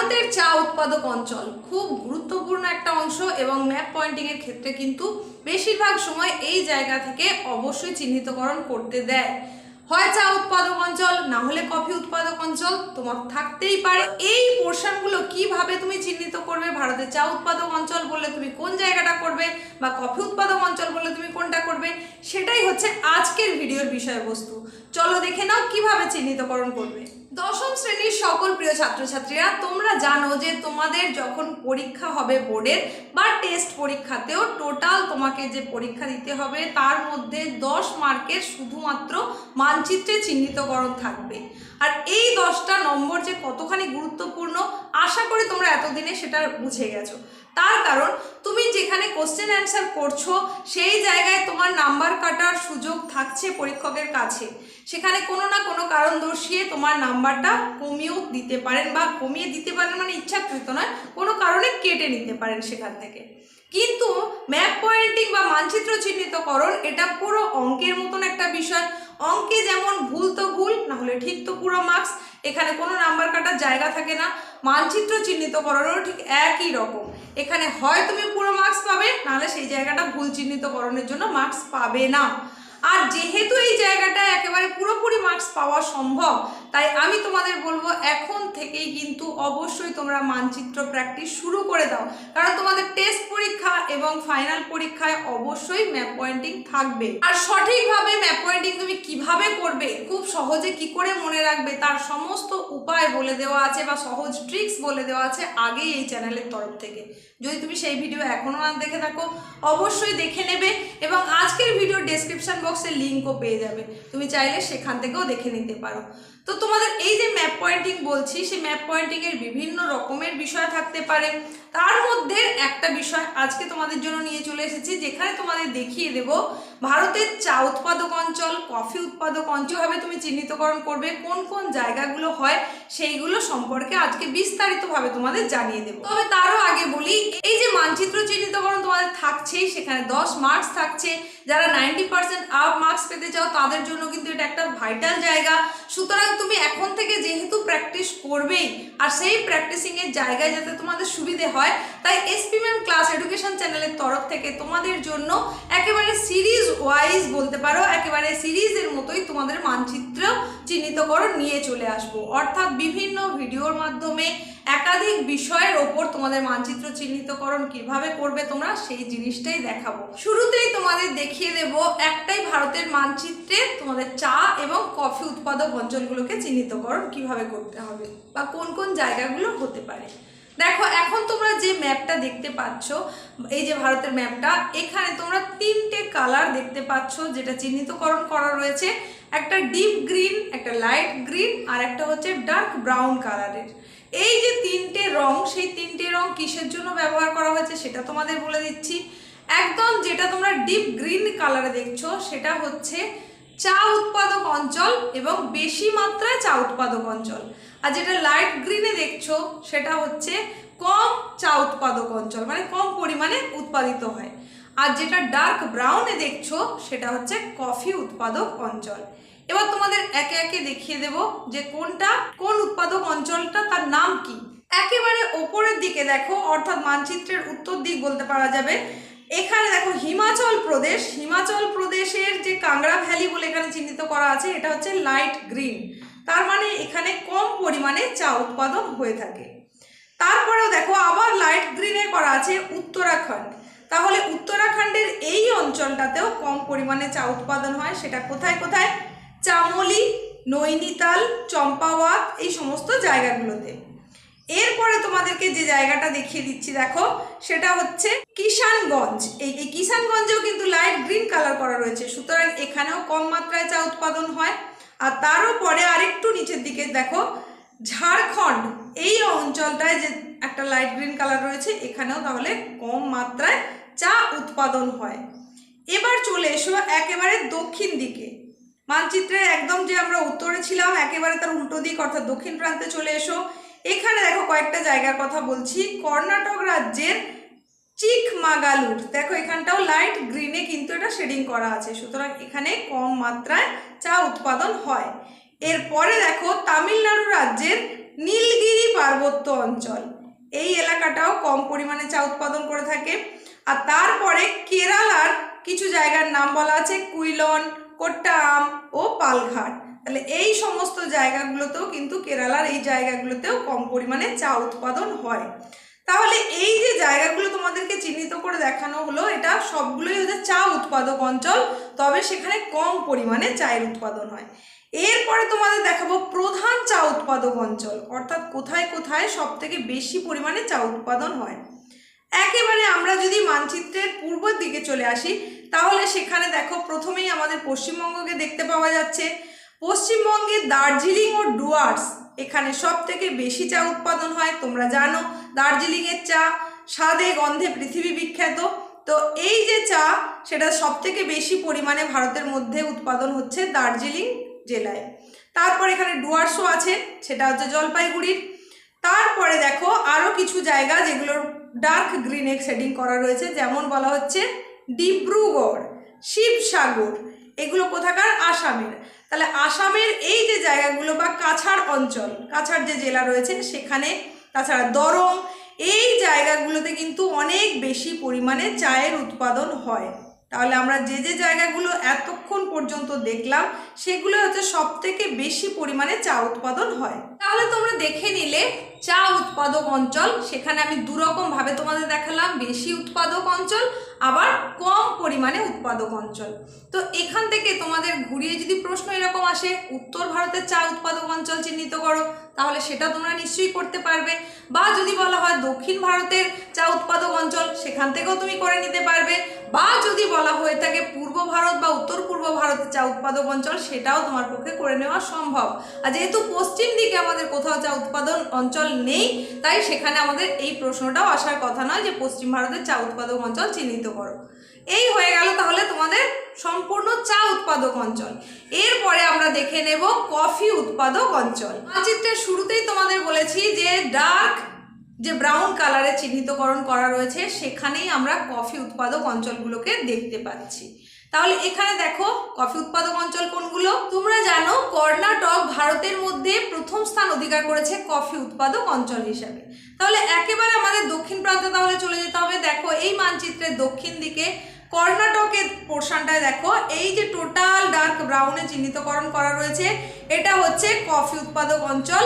ভারতের চা উৎপাদক অঞ্চল খুব গুরুত্বপূর্ণ একটা অংশ এবং ম্যাপ পয়েন্টিং এর ক্ষেত্রে কিন্তু বেশিরভাগ সময় এই জায়গা থেকে অবশ্যই চিহ্নিতকরণ করতে দেয়। হয় চা উৎপাদক অঞ্চল, না হলে কফি উৎপাদক অঞ্চল, তোমার থাকতেই পারে। এই পোর্শনগুলো কীভাবে তুমি চিহ্নিত করবে? ভারতের চা উৎপাদক অঞ্চল বললে তুমি কোন জায়গাটা করবে? বা কফি উৎপাদক অঞ্চল বললে তুমি কোনটা করবে? সেটাই হচ্ছে আজকের ভিডিওর বিষয়বস্তু। চলো দেখে নাও কীভাবে চিহ্নিতকরণ করবে। দশম শ্রেণির সকল প্রিয় ছাত্রছাত্রীরা, তোমরা জানো যে তোমাদের যখন পরীক্ষা হবে বোর্ডের বা টেস্ট পরীক্ষাতেও টোটাল তোমাকে যে পরীক্ষা দিতে হবে তার মধ্যে দশ মার্কের শুধুমাত্র মানচিত্রে চিহ্নিতকরণ থাকবে। আর এই দশটা নম্বর যে কতখানি গুরুত্বপূর্ণ, আশা করি তোমরা এতদিনে সেটা বুঝে গেছো। তার কারণ তুমি যেখানে কোশ্চেন অ্যান্সার করছ, সেই জায়গায় তোমার নাম্বার কাটার সুযোগ থাকছে পরীক্ষকের কাছে। সেখানে কোনো না কোনো কারণ দর্শিয়ে তোমার নাম্বারটা কমিয়েও দিতে পারেন বা কমিয়ে দিতে পারেন মানে ইচ্ছাকৃত নয়, কোনো কারণে কেটে নিতে পারেন সেখান থেকে। কিন্তু ম্যাপ পয়েন্টিং বা মানচিত্র চিহ্নিতকরণ, এটা পুরো অঙ্কের মতন একটা বিষয়। অঙ্কে যেমন ভুল তো ভুল না হলে ঠিক তো পুরো মার্কস এখানে কোনো নাম্বার কাটার জায়গা থাকে না। মানচিত্র চিহ্নিত চিহ্নিতকরণও ঠিক একই রকম। এখানে হয় তুমি পুরো মার্কস পাবে, নাহলে সেই জায়গাটা ভুল চিহ্নিত চিহ্নিতকরণের জন্য মার্কস পাবে না। আর যেহেতু এই জায়গাটা একেবারে পুরোপুরি মার্কস পাওয়া সম্ভব, তাই আমি তোমাদের বলব এখন থেকেই কিন্তু অবশ্যই তোমরা মানচিত্র প্র্যাকটিস শুরু করে দাও। কারণ তোমাদের টেস্ট পরীক্ষা এবং ফাইনাল পরীক্ষায় অবশ্যই ম্যাপ পয়েন্টিং থাকবে। আর সঠিকভাবে ম্যাপ পয়েন্টিং তুমি কীভাবে করবে, খুব সহজে কি করে মনে রাখবে, তার সমস্ত উপায় বলে দেওয়া আছে বা সহজ ট্রিক্স বলে দেওয়া আছে আগেই এই চ্যানেলের তরফ থেকে। যদি তুমি সেই ভিডিও এখনও না দেখে থাকো, অবশ্যই দেখে নেবে এবং আজকের ভিডিও ডেসক্রিপশন বক্সে লিঙ্কও পেয়ে যাবে। তুমি চাইলে সেখান থেকেও দেখে নিতে পারো। তো তোমাদের এই যে ম্যাপ পয়েন্টিং বলছি, সেই ম্যাপ পয়েন্টিংয়ের বিভিন্ন রকমের বিষয় থাকতে পারে। তার মধ্যে একটা বিষয় আজকে তোমাদের জন্য নিয়ে চলে এসেছি, যেখানে তোমাদের দেখিয়ে দেব ভারতের চা উৎপাদক অঞ্চল কফি উৎপাদক অঞ্চলভাবে তুমি চিহ্নিতকরণ করবে, কোন কোন জায়গাগুলো হয়, সেইগুলো সম্পর্কে আজকে বিস্তারিতভাবে তোমাদের জানিয়ে দেবো। তবে তারও আগে বলি, এই যে মানচিত্র চিহ্নিতকরণ থাকছেই, সেখানে দশ মার্কস থাকছে। যারা নাইনটি পার্সেন্ট আপ মার্কস পেতে চাও, তাদের জন্য কিন্তু এটা একটা ভাইটাল জায়গা। সুতরাং তুমি এখন থেকে যেহেতু প্র্যাকটিস করবেই, আর সেই প্র্যাকটিসিংয়ের জায়গায় যাতে তোমাদের সুবিধে হয়, তাই এসপি ম্যাম ক্লাস এডুকেশন চ্যানেলের তরফ থেকে তোমাদের জন্য একেবারে সিরিজ ওয়াইজ বলতে পারো, একেবারে সিরিজের মতোই তোমাদের মানচিত্র চিহ্নিতকরণ নিয়ে চলে আসব। অর্থাৎ বিভিন্ন ভিডিওর মাধ্যমে একাধিক বিষয়ের ওপর তোমাদের মানচিত্র চিহ্নিতকরণ কীভাবে করবে তোমরা সেই জিনিসটাই দেখাবো। শুরুতেই তোমাদের দেখিয়ে দেব একটাই ভারতের মানচিত্রে তোমাদের চা এবং কফি উৎপাদক অঞ্চলগুলোকে চিহ্নিতকরণ কীভাবে করতে হবে বা কোন কোন জায়গাগুলো হতে পারে। দেখো, এখন তোমরা যে ম্যাপটা দেখতে পাচ্ছ, এই যে ভারতের ম্যাপটা এখানে তোমরা তিনটে কালার দেখতে পাচ্ছ, যেটা চিহ্নিতকরণ করা রয়েছে। একটা ডিপ গ্রিন একটা লাইট গ্রিন আর একটা হচ্ছে ডার্ক ব্রাউন কালারের এই যে তিনটে রং, সেই তিনটে রং কিসের জন্য ব্যবহার করা হয়েছে, সেটা তোমাদের বলে দিচ্ছি। একদম যেটা তোমরা ডিপ গ্রিন কালারে দেখছ, সেটা হচ্ছে চা উৎপাদক অঞ্চল এবং বেশি মাত্রায় চা উৎপাদক অঞ্চল। আর যেটা লাইট গ্রিনে দেখছ, সেটা হচ্ছে কম চা উৎপাদক অঞ্চল মানে কম পরিমাণে উৎপাদিত হয়। আর যেটা ডার্ক ব্রাউনে দেখছ, সেটা হচ্ছে কফি উৎপাদক অঞ্চল। এবার তোমাদের একে একে দেখিয়ে দেব যে কোনটা, কোন উৎপাদক অঞ্চলটা, তার নাম কি। একেবারে ওপরের দিকে দেখো, অর্থাৎ মানচিত্রের উত্তর দিক বলতে পারা যাবে। এখানে দেখো হিমাচল প্রদেশ। হিমাচল প্রদেশের যে কাংড়া ভ্যালি বলে এখানে চিহ্নিত করা আছে, এটা হচ্ছে লাইট গ্রিন। তার মানে এখানে কম পরিমাণে চা উৎপাদন হয়ে থাকে। তারপরেও দেখো আবার লাইট গ্রিনে করা আছে উত্তরাখণ্ড। তাহলে উত্তরাখণ্ডের এই অঞ্চলটাতেও কম পরিমাণে চা উৎপাদন হয়, সেটা কোথায় কোথায়? চামলি, নৈনিতাল, চম্পাওয়াত, এই সমস্ত জায়গাগুলোতে। এরপরে তোমাদেরকে যে জায়গাটা দেখিয়ে দিচ্ছি, দেখো, সেটা হচ্ছে কিষানগঞ্জ। এই এই কিষানগঞ্জেও কিন্তু লাইট গ্রিন কালার করা রয়েছে। সুতরাং এখানেও কম মাত্রায় চা উৎপাদন হয়। আর তারও পরে আরেকটু নিচের দিকে, দেখো, ঝাড়খণ্ড। এই অঞ্চলটায় যে একটা লাইট গ্রিন কালার রয়েছে, এখানেও তাহলে কম মাত্রায় চা উৎপাদন হয়। এবার চলে এসো একেবারে দক্ষিণ দিকে। মানচিত্রের একদম যে আমরা উত্তরে ছিলাম, একেবারে তার উল্টো দিক, অর্থাৎ দক্ষিণ প্রান্তে চলে এসো। এখানে দেখো কয়েকটা জায়গার কথা বলছি। কর্ণাটক রাজ্যের চিকমাগালুর, দেখো এখানটাও লাইট গ্রিনে কিন্তু এটা শেডিং করা আছে, সুতরাং এখানে কম মাত্রায় চা উৎপাদন হয়। এরপরে দেখো তামিলনাড়ু রাজ্যের নীলগিরি পার্বত্য অঞ্চল, এই এলাকাটাও কম পরিমাণে চা উৎপাদন করে থাকে। আর তারপরে কেরালার কিছু জায়গার নাম বলা আছে, কুইলন কোট্টাম ও পালঘাট। তাহলে এই সমস্ত জায়গাগুলোতেও কিন্তু কেরালার এই জায়গাগুলোতেও কম পরিমাণে চা উৎপাদন হয়। তাহলে এই যে জায়গাগুলো তোমাদেরকে চিহ্নিত করে দেখানো হলো, এটা সবগুলোই হচ্ছে চা উৎপাদক অঞ্চল, তবে সেখানে কম পরিমাণে চায়ের উৎপাদন হয়। এরপরে তোমাদের দেখাবো প্রধান চা উৎপাদক অঞ্চল, অর্থাৎ কোথায় কোথায় সব থেকে বেশি পরিমাণে চা উৎপাদন হয়। একেবারে আমরা যদি মানচিত্রের পূর্বের দিকে চলে আসি, তাহলে সেখানে দেখো প্রথমেই আমাদের পশ্চিমবঙ্গকে দেখতে পাওয়া যাচ্ছে। পশ্চিমবঙ্গে দার্জিলিং ও ডুয়ার্স এখানে সব থেকে বেশি চা উৎপাদন হয়, তোমরা জানো। দার্জিলিংয়ের চা স্বাদে, গন্ধে পৃথিবী বিখ্যাত। তো এই যে চা, সেটা সব থেকে বেশি পরিমাণে ভারতের মধ্যে উৎপাদন হচ্ছে দার্জিলিং জেলায়। তারপর এখানে ডুয়ার্সও আছে, সেটা হচ্ছে জলপাইগুড়ির। তারপরে দেখো আরও কিছু জায়গা যেগুলোর ডার্ক গ্রিন গ্রিনে শেডিং করা রয়েছে, যেমন বলা হচ্ছে ডিব্রুগড়, শিবসাগর। এগুলো কোথাকার? আসামের। তাহলে আসামের এই যে জায়গাগুলো বা কাছাড় অঞ্চল, কাছাড় যে জেলা রয়েছে সেখানে, তাছাড়া দরং, এই জায়গাগুলোতে কিন্তু অনেক বেশি পরিমাণে চায়ের উৎপাদন হয়। তাহলে আমরা যে যে জায়গাগুলো এতক্ষণ পর্যন্ত দেখলাম, সেগুলো হচ্ছে সব থেকে বেশি পরিমাণে চা উৎপাদন হয়। তাহলে তোমরা দেখে নিলে চা উৎপাদক অঞ্চল, সেখানে আমি দুরকম ভাবে তোমাদের দেখালাম, বেশি উৎপাদক অঞ্চল, আবার পরিমাণে উৎপাদক অঞ্চল। তো এখান থেকে তোমাদের ঘুরিয়ে যদি প্রশ্ন এরকম আসে, উত্তর ভারতের চা উৎপাদক অঞ্চল চিহ্নিত করো, তাহলে সেটা তোমরা নিশ্চয়ই করতে পারবে। বা যদি বলা হয় দক্ষিণ ভারতের চা উৎপাদক অঞ্চল, সেখান থেকেও তুমি করে নিতে পারবে। বা যদি বলা হয়ে থাকে পূর্ব ভারত বা উত্তর পূর্ব ভারতের চা উৎপাদক অঞ্চল, সেটাও তোমার পক্ষে করে নেওয়া সম্ভব। আর যেহেতু পশ্চিম দিকে আমাদের কোথাও চা উৎপাদন অঞ্চল নেই, তাই সেখানে আমাদের এই প্রশ্নটাও আসার কথা নয় যে পশ্চিম ভারতের চা উৎপাদক অঞ্চল চিহ্নিত করো। এই হয়ে গেল তাহলে তোমাদের সম্পূর্ণ চা উৎপাদক অঞ্চল। এরপরে আমরা দেখে নেব কফি উৎপাদক অঞ্চল। মানচিত্রের শুরুতেই তোমাদের বলেছি যে ডার্ক, যে ব্রাউন কালারে চিহ্নিতকরণ করা রয়েছে, সেখানেই আমরা কফি উৎপাদক অঞ্চলগুলোকে দেখতে পাচ্ছি। তাহলে এখানে দেখো কফি উৎপাদক অঞ্চল কোনগুলো? তোমরা জানো কর্ণাটক ভারতের মধ্যে প্রথম স্থান অধিকার করেছে কফি উৎপাদক অঞ্চল হিসাবে। তাহলে একেবারে আমাদের দক্ষিণ প্রান্তে তাহলে চলে যেতে হবে। দেখো এই মানচিত্রের দক্ষিণ দিকে কর্ণাটকের পোর্শনটায় দেখো। এই যে টোটাল ডার্ক ব্রাউনে চিহ্নিতকরণ করা রয়েছে, এটা হচ্ছে কফি উৎপাদক অঞ্চল।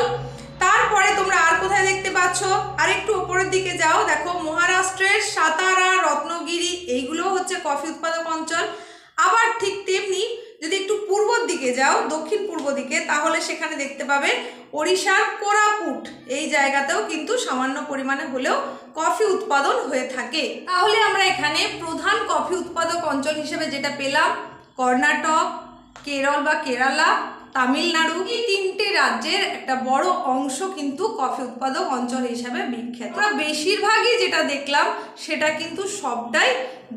তারপরে তোমরা আর কোথায় দেখতে পাচ্ছ? আর একটু ওপরের দিকে যাও। দেখো মহারাষ্ট্রের সাতারা, রত্নগিরি এইগুলো হচ্ছে কফি উৎপাদক অঞ্চল। আবার ঠিক তেমনি যদি একটু পূর্বর দিকে যাও, দক্ষিণ পূর্ব দিকে, তাহলে সেখানে দেখতে পাবে ওড়িশার কোরাপুট। এই জায়গাতেও কিন্তু সামান্য পরিমাণে হলেও কফি উৎপাদন হয়ে থাকে। তাহলে আমরা এখানে প্রধান কফি উৎপাদক অঞ্চল হিসেবে যেটা পেলাম, কর্ণাটক, কেরল বা কেরালা তামিলনাড়ু এই তিনটে রাজ্যের একটা বড় অংশ কিন্তু কফি উৎপাদক অঞ্চল হিসাবে বিখ্যাত। বেশিরভাগই যেটা দেখলাম, সেটা কিন্তু সবটাই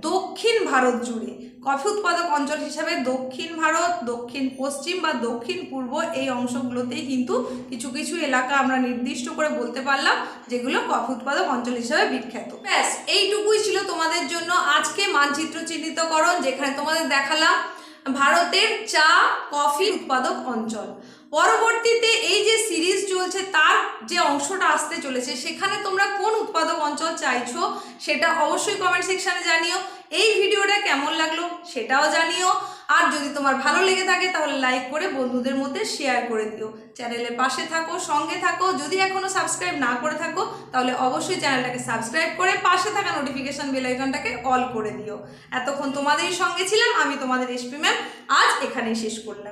দক্ষিণ ভারত জুড়ে। কফি উৎপাদক অঞ্চল হিসাবে দক্ষিণ ভারত, দক্ষিণ পশ্চিম বা দক্ষিণ পূর্ব এই অংশগুলোতেই কিন্তু কিছু কিছু এলাকা আমরা নির্দিষ্ট করে বলতে পারলাম, যেগুলো কফি উৎপাদক অঞ্চল হিসাবে বিখ্যাত। ব্যাস, এইটুকুই ছিল তোমাদের জন্য আজকে মানচিত্র চিহ্নিতকরণ যেখানে তোমাদের দেখালাম ভারতের চা কফি উৎপাদক অঞ্চল। পরবর্তীতে এই যে সিরিজ চলছে, তার যে অংশটা আসতে চলেছে, সেখানে তোমরা কোন উৎপাদক অঞ্চল চাইছো সেটা অবশ্যই কমেন্ট সেকশানে জানিও। এই ভিডিওটা কেমন লাগল সেটাও জানিও। আর যদি তোমার ভালো লেগে থাকে তাহলে লাইক করে বন্ধুদের মধ্যে শেয়ার করে দিও। চ্যানেলের পাশে থাকো, সঙ্গে থাকো, যদি এখনও সাবস্ক্রাইব না করে থাকো, তাহলে অবশ্যই চ্যানেলটাকে সাবস্ক্রাইব করে পাশে থাকা নোটিফিকেশান বেলাইকনটাকে অল করে দিও। এতক্ষণ তোমাদেরই সঙ্গে ছিলাম, আমি তোমাদের এসপি ম্যাম আজ এখানেই শেষ করলাম।